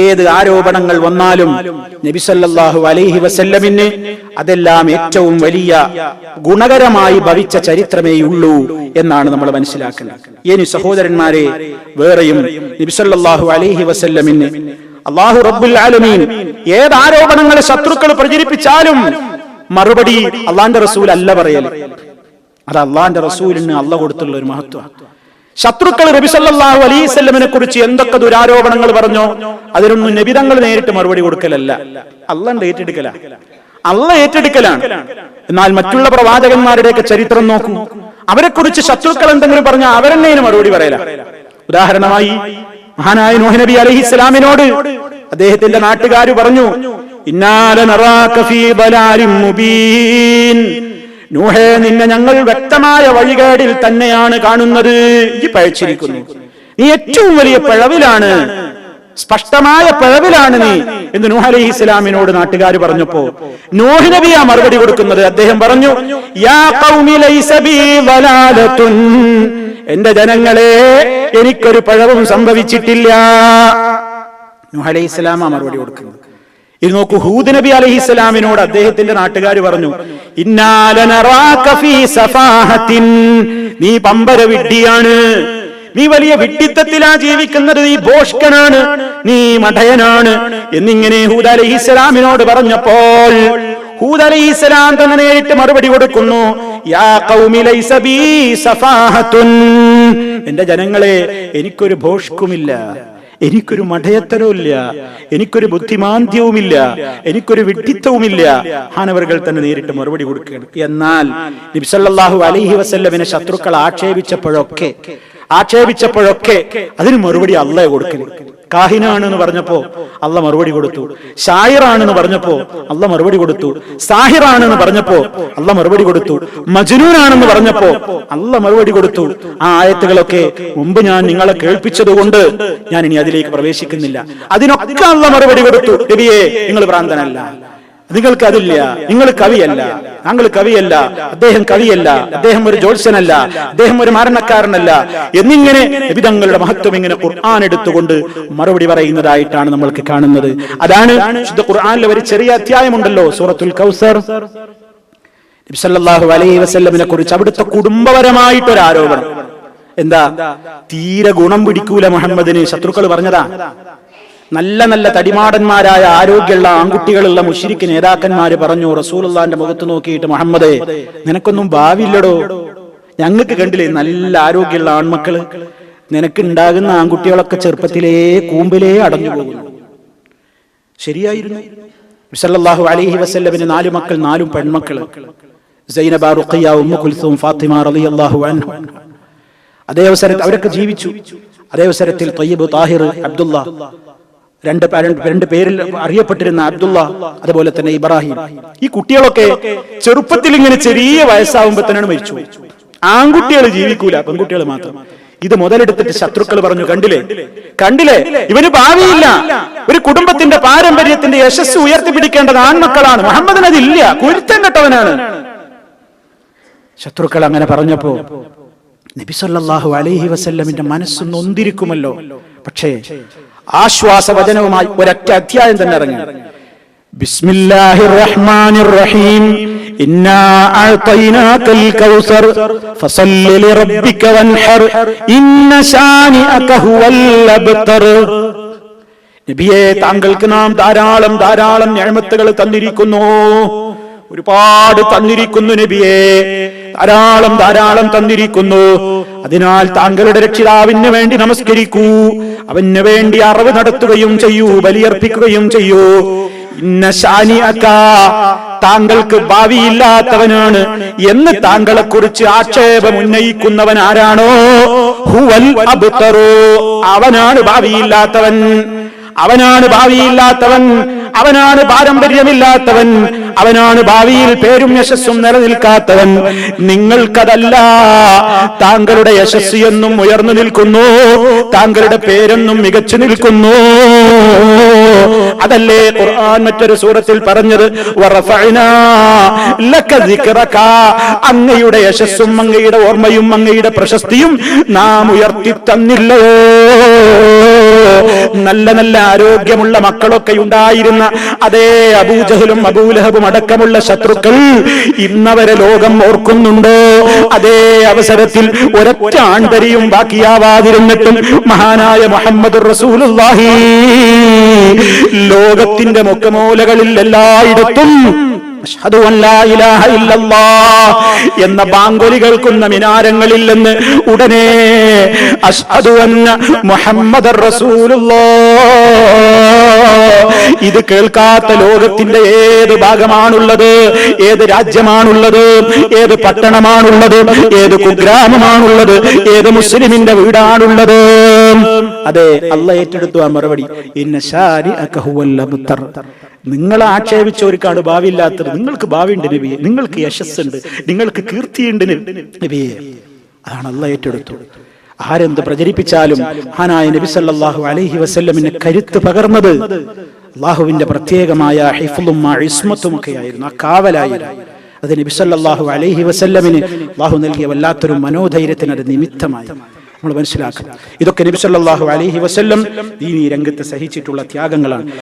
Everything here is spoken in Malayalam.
ഏത് ആരോപണങ്ങൾ വന്നാലും നബിസല്ലാഹു അലൈഹി വസല്ലമിന് അതെല്ലാം ഏറ്റവും വലിയ ഗുണകരമായി ഭവിച്ച ചരിത്രമേ ഉള്ളൂ എന്നാണ് നമ്മൾ മനസ്സിലാക്കുന്നത് ഇനി സഹോദരന്മാരെ വേറെയും നബിസല്ലാഹു അലൈഹി വസല്ലമിന് അള്ളാഹു റബ്ബുൽ ആലമീൻ ഏത് ആരോപണങ്ങൾ ശത്രുക്കൾ പ്രചരിപ്പിച്ചാലും മറുപടി അള്ളാന്റെ റസൂൽ അല്ല പറയൽ. അത് അള്ളാന്റെ റസൂലിന് അള്ള കൊടുത്തുള്ള ഒരു മഹത്വം. ശത്രുക്കൾ നബിസല്ലാഹു അലൈവല്ലമിനെ കുറിച്ച് എന്തൊക്കെ ദുരാരോപണങ്ങൾ പറഞ്ഞോ അതിനൊന്നും നബിതങ്ങൾ നേരിട്ട് മറുപടി കൊടുക്കലല്ല. അള്ളാണ്ട് ഏറ്റെടുക്കല. അള്ള ഏറ്റെടുക്കലാണ്. എന്നാൽ മറ്റുള്ള പ്രവാചകന്മാരുടെയൊക്കെ ചരിത്രം നോക്കൂ. അവരെ കുറിച്ച് ശത്രുക്കൾ എന്തെങ്കിലും പറഞ്ഞാൽ അവരെന്നെ മറുപടി പറയല. ഉദാഹരണമായി മഹാനായ നോഹ് നബി അലൈഹി ഇസ്ലാമിനോട് അദ്ദേഹത്തിന്റെ നാട്ടുകാർ പറഞ്ഞു ഇന്നാല നൂഹേ നിന്നെ ഞങ്ങൾ വ്യക്തമായ വഴികേടിൽ തന്നെയാണ് കാണുന്നത്. ഈ പഴച്ചിരിക്കുന്നു നീ ഏറ്റവും വലിയ പിഴവിലാണ് സ്പഷ്ടമായ പിഴവിലാണ് നീ എന്ന് നൂഹ് അലൈഹി ഇസ്ലാമിനോട് നാട്ടുകാർ പറഞ്ഞപ്പോ നൂഹ് നബിയാ മറുപടി കൊടുക്കുന്നത് അദ്ദേഹം പറഞ്ഞു യാ എന്റെ ജനങ്ങളെ എനിക്കൊരു പിഴവും സംഭവിച്ചിട്ടില്ല. നൂഹ് അലൈഹി ഇസ്ലാമാ മറുപടി കൊടുക്കുന്നത് ഇത് നോക്കൂ ഹൂദ് നബി അലഹി ഇസ്ലാമിനോട് അദ്ദേഹത്തിന്റെ നാട്ടുകാർ പറഞ്ഞു നീ പമ്പര വിഡ്ഢിയാണ്. നീ വലിയ വിഡ്ഢിത്തത്തിലാ ജീവിക്കുന്നത്. നീ ഭോഷ്കനാണ്. നീ മഠയനാണ് എന്നിങ്ങനെ ഹൂദ് അലഹി ഇസ്ലാമിനോട് പറഞ്ഞപ്പോൾ ഹൂദ് അലഹി ഇസ്ലാം തന്നെ നേരിട്ട് മറുപടി കൊടുക്കുന്നു യാ ലൈസ സഫാഹത്തുൻ. എന്റെ ജനങ്ങളെ എനിക്കൊരു ഭോഷ്കുമില്ല. എനിക്കൊരു മഠയത്തരവുമില്ല എനിക്കൊരു ബുദ്ധിമാന്ദ്യവുമില്ല എനിക്കൊരു വിഡ്ഢിത്തവുമില്ല ഹാനവറുകൾ തന്നെ നേരിട്ട് മറുപടി കൊടുക്കുകയാണ്. എന്നാൽ നിബ്സല്ലാഹു അലൈഹി വസല്ലമിനെ ശത്രുക്കൾ ആക്ഷേപിച്ചപ്പോഴൊക്കെ ആക്ഷേപിച്ചപ്പോഴൊക്കെ അതിന് മറുപടി അള്ളയെ കൊടുക്കൽ. കാഹിനാണ് പറഞ്ഞപ്പോൾ പറഞ്ഞപ്പോ അല്ല മറുപടി കൊടുത്തു. ഷായിറാണെന്ന് പറഞ്ഞപ്പോ അല്ല മറുപടി കൊടുത്തു. സാഹിറാണെന്ന് പറഞ്ഞപ്പോ അല്ല മറുപടി കൊടുത്തു. മജ്നൂനാണെന്ന് പറഞ്ഞപ്പോ അല്ല മറുപടി കൊടുത്തു. ആ ആയത്തുകളൊക്കെ മുമ്പ് ഞാൻ നിങ്ങളെ കേൾപ്പിച്ചതുകൊണ്ട് ഞാൻ ഇനി അതിലേക്ക് പ്രവേശിക്കുന്നില്ല. അതിനൊക്കെ അല്ല മറുപടി കൊടുത്തു. രവിയെ നിങ്ങൾ ഭ്രാന്തനല്ല. നിങ്ങൾക്ക് അതില്ല. നിങ്ങൾ കവിയല്ല. താങ്കൾ കവിയല്ല. അദ്ദേഹം കവിയല്ല. അദ്ദേഹം ഒരു ജോത്സ്യനല്ല അദ്ദേഹം ഒരു മരണക്കാരനല്ല. എന്നിങ്ങനെ വിധങ്ങളുടെ മഹത്വം ഇങ്ങനെ ഖുർആൻ എടുത്തുകൊണ്ട് മറുപടി പറയുന്നതായിട്ടാണ് നമ്മൾക്ക് കാണുന്നത്. അതാണ് ശുദ്ധ ഖുർആാനിലെ ഒരു ചെറിയ അധ്യായമുണ്ടല്ലോ സൂറത്തുൽ കൗസർ. നബിസല്ലാഹു അലൈഹി വസല്ലമിനെ കുറിച്ച് അവിടുത്തെ കുടുംബപരമായിട്ടൊരു ആരോപണം. എന്താ? തീരെ ഗുണം പിടിക്കൂല മുഹമ്മദിന്. ശത്രുക്കൾ പറഞ്ഞതാ. നല്ല നല്ല തടിമാടന്മാരായ ആരോഗ്യമുള്ള ആൺകുട്ടികളുള്ള മുഷിരിക്ക് നേതാക്കന്മാര് പറഞ്ഞു റസൂലുള്ളാന്റെ മുഖത്ത് നോക്കിയിട്ട് മുഹമ്മദേ നിനക്കൊന്നും ഭാവിയില്ലടോ. ഞങ്ങൾക്ക് കണ്ടില്ലേ നല്ല ആരോഗ്യമുള്ള ആൺമക്കൾ. നിനക്ക് ഉണ്ടാകുന്ന ആൺകുട്ടികളൊക്കെ ചെറുപ്പത്തിലേ കൂമ്പിലേ അടഞ്ഞു പോകുന്നു. ശരിയായിരുന്നു. വിസല്ലാഹു അലഹി വസല്ലമിന് നാലു മക്കൾ നാലും പെൺമക്കൾ. സൈനബ റുഖിയ ഫാത്തിമ റളിയല്ലാഹു അൻഹു. അതേ അവസരത്തിൽ അവരൊക്കെ ജീവിച്ചു. അതേ അവസരത്തിൽ തയ്യബ് താഹിർ അബ്ദുള്ള രണ്ട് രണ്ട് പേരിൽ അറിയപ്പെട്ടിരുന്ന അബ്ദുള്ള അതുപോലെ തന്നെ ഇബ്രാഹിം. ഈ കുട്ടികളൊക്കെ ചെറുപ്പത്തിൽ ഇങ്ങനെ ചെറിയ വയസ്സാവുമ്പോ തന്നെയാണ് മരിച്ചു. ആൺകുട്ടികൾ ജീവിക്കൂല പെൺകുട്ടികൾ മാത്രം. ഇത് മുതലെടുത്തിട്ട് ശത്രുക്കൾ പറഞ്ഞു കണ്ടില്ലേ? കണ്ടില്ലേ? ഇവന് ഭാവിയില്ല. ഒരു കുടുംബത്തിന്റെ പാരമ്പര്യത്തിന്റെ യശസ് ഉയർത്തിപ്പിടിക്കേണ്ടത് ആൺമക്കളാണ്. മുഹമ്മദിന് അതില്ല കുരുത്തം കെട്ടവനാണ്. ശത്രുക്കൾ അങ്ങനെ പറഞ്ഞപ്പോ നബി സല്ലല്ലാഹു അലൈഹി വസല്ലമിന്റെ മനസ്സൊന്ന് ഒന്തിരിക്കുമല്ലോ. പക്ഷേ ആശ്വാസവചനവുമായി ഒരൊറ്റ അധ്യായം തന്നെ ഇറങ്ങി. ബിസ്മില്ലാഹിർ റഹ്മാനിർ റഹീം ഇന്നാ കൗസർ ലിറബ്ബിക വൻഹർ. ഇന്ന ഹുവൽ അബ്തർ. താങ്കൾക്ക് നാം ധാരാളം ധാരാളം ഞാമത്തുകൾ തന്നിരിക്കുന്നു. ഒരുപാട് തന്നിരിക്കുന്നു നബിയെ. ധാരാളം ധാരാളം തന്നിരിക്കുന്നു. അതിനാൽ താങ്കളുടെ രക്ഷിതാവിന് വേണ്ടി നമസ്കരിക്കൂ. അവന് വേണ്ടി അറിവ് നടത്തുകയും ചെയ്യൂ ബലിയർപ്പിക്കുകയും ചെയ്യൂ. ഇന്ന താങ്കൾക്ക് ഭാവിയില്ലാത്തവനാണ് എന്ന് താങ്കളെ കുറിച്ച് ആക്ഷേപം ഉന്നയിക്കുന്നവൻ ആരാണോ? ഹുവൽ അവനാണ് ഭാവിയില്ലാത്തവൻ. അവനാണ് ഭാവിയില്ലാത്തവൻ. അവനാണ് പാരമ്പര്യമില്ലാത്തവൻ. അവനാണ് ഭാവിയിൽ പേരും യശസ്സും നിലനിൽക്കാത്തവൻ. നിങ്ങൾക്കതല്ല. താങ്കളുടെ യശസ് എന്നും ഉയർന്നു നിൽക്കുന്നു. താങ്കളുടെ പേരെന്നും മികച്ചു നിൽക്കുന്നു. അതല്ലേ ഖുർആൻ മറ്റൊരു സൂറത്തിൽ പറഞ്ഞത്. അങ്ങയുടെ യശസ്സും അങ്ങയുടെ ഓർമ്മയും അങ്ങയുടെ പ്രശസ്തിയും നാം ഉയർത്തി തന്നില്ലയോ നല്ല നല്ല ആരോഗ്യമുള്ള മക്കളൊക്കെ ഉണ്ടായിരുന്ന അതേ അബൂജഹലും അബൂലഹബും അടക്കമുള്ള ശത്രുക്കൾ ഇന്നവരെ ലോകം ഓർക്കുന്നുണ്ടോ? അതേ അവസരത്തിൽ ഒരൊറ്റ ആണ്ടരിയും ബാക്കിയാവാതിരുന്നിട്ടും മഹാനായ മുഹമ്മദ് റസൂലുള്ളാഹി ലോകത്തിന്റെ മുഖമൂലകളിൽ എല്ലായിടത്തും എന്ന ബാങ്കൊലി കേൾക്കുന്ന മിനാരങ്ങളിൽ നിന്ന് ഉടനെ അഷ്ഹദു അന്ന മുഹമ്മദ് ഇത് കേൾക്കാത്ത ലോകത്തിന്റെ ഏത് ഭാഗമാണുള്ളത്? ഏത് രാജ്യമാണുള്ളത്? ഏത് പട്ടണമാണുള്ളത്? ഏത് കുഗ്രാമമാണുള്ളത്? ഏത് മുസ്ലിമിന്റെ വീടാണുള്ളത്? അതെ അല്ല ഏറ്റെടുത്തു ആ മറുപടി നിങ്ങൾ ആക്ഷേപിച്ചവർക്കാണ് ഭാവിയില്ലാത്തത്. നിങ്ങൾക്ക് ഭാവിയുണ്ട് നബിയെ. നിങ്ങൾക്ക് യശസ് ഉണ്ട് നിങ്ങൾക്ക് കീർത്തിയുണ്ട് നബിയെ. അതാണ് അല്ല ഏറ്റെടുത്തു. ആരെന്ത് പ്രചരിപ്പിച്ചാലും ഹാനായ നബി സല്ലല്ലാഹു അലൈഹി വസല്ലമിന് കരുത്ത് പകർന്നത് അള്ളാഹുവിന്റെ പ്രത്യേകമായ ഹിഫ്ലും ഇസ്മത്തും ഒക്കെ ആയിരുന്നു ആ കാവലായിരുന്നു അത് നബി സല്ലല്ലാഹു അലൈഹി വസല്ലമിന് അള്ളാഹു നൽകിയ വല്ലാത്തൊരു മനോധൈര്യത്തിന് അത് നിമിത്തമായി. നമ്മൾ മനസ്സിലാക്കുക ഇതൊക്കെ നബി സല്ലല്ലാഹു അലൈഹി വസല്ലം ദീനീ രംഗത്ത് സഹിച്ചിട്ടുള്ള ത്യാഗങ്ങളാണ്.